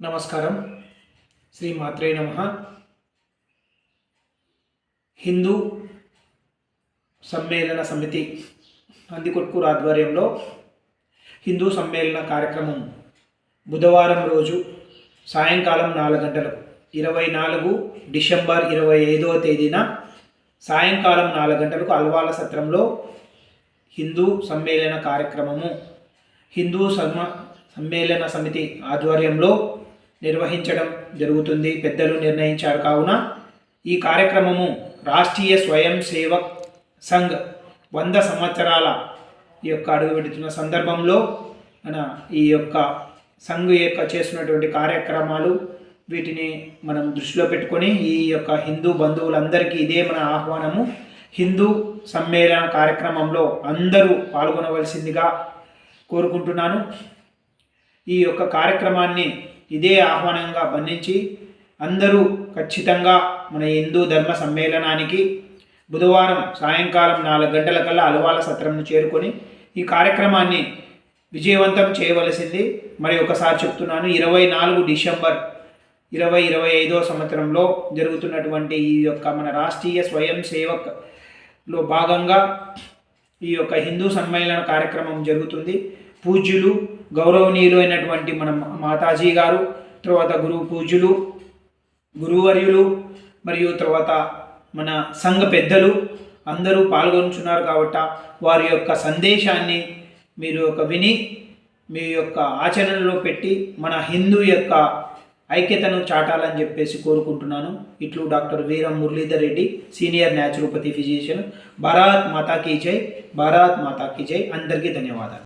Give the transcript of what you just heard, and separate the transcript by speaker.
Speaker 1: నమస్కారం. శ్రీ మాత్రే నమ. హిందూ సమ్మేళన సమితి అందికొట్కూరు ఆధ్వర్యంలో హిందూ సమ్మేళన కార్యక్రమం బుధవారం రోజు సాయంకాలం నాలుగు గంటలకు ఇరవై నాలుగు డిసెంబర్ ఇరవై ఐదవ తేదీన సాయంకాలం నాలుగు గంటలకు అల్వాల సత్రంలో హిందూ సమ్మేళన కార్యక్రమము హిందూ సమ్మ సమ్మేళన సమితి ఆధ్వర్యంలో నిర్వహించడం జరుగుతుంది. పెద్దలు నిర్ణయించారు. కావున ఈ కార్యక్రమము రాష్ట్రీయ స్వయం సేవక్ సంఘ్ వంద సంవత్సరాల ఈ యొక్క అడుగుపెడుతున్న సందర్భంలో మన ఈ యొక్క సంఘ్ యొక్క చేస్తున్నటువంటి కార్యక్రమాలు వీటిని మనం దృష్టిలో పెట్టుకొని ఈ యొక్క హిందూ బంధువులందరికీ ఇదే మన ఆహ్వానము. హిందూ సమ్మేళన కార్యక్రమంలో అందరూ పాల్గొనవలసిందిగా కోరుకుంటున్నాను. ఈ యొక్క కార్యక్రమాన్ని ఇదే ఆహ్వానంగా బంధించి అందరూ ఖచ్చితంగా మన హిందూ ధర్మ సమ్మేళనానికి బుధవారం సాయంకాలం నాలుగు గంటల కల్లా అలవాల సత్రంను చేరుకొని ఈ కార్యక్రమాన్ని విజయవంతం చేయవలసింది. మరి ఒకసారి చెప్తున్నాను ఇరవై నాలుగు డిసెంబర్ ఇరవై ఇరవై ఐదో సంవత్సరంలో జరుగుతున్నటువంటి ఈ యొక్క మన రాష్ట్రీయ స్వయం సేవక్లో భాగంగా ఈ యొక్క హిందూ సమ్మేళన కార్యక్రమం జరుగుతుంది. పూజ్యులు గౌరవనీయులు అయినటువంటి మన మాతాజీ గారు తర్వాత గురువు పూజ్యులు గురువర్యులు మరియు తర్వాత మన సంఘ పెద్దలు అందరూ పాల్గొనుచున్నారు కాబట్టి వారి యొక్క సందేశాన్ని మీరు ఒక విని మీ యొక్క ఆచరణలో పెట్టి మన హిందూ యొక్క ఐక్యతను చాటాలని చెప్పేసి కోరుకుంటున్నాను. ఇట్లు doctor Veeram Muralidhar Reddy senior naturopathy physician. Bharat మాతాకి జై భారత్ మాతాకి జై. అందరికీ ధన్యవాదాలు.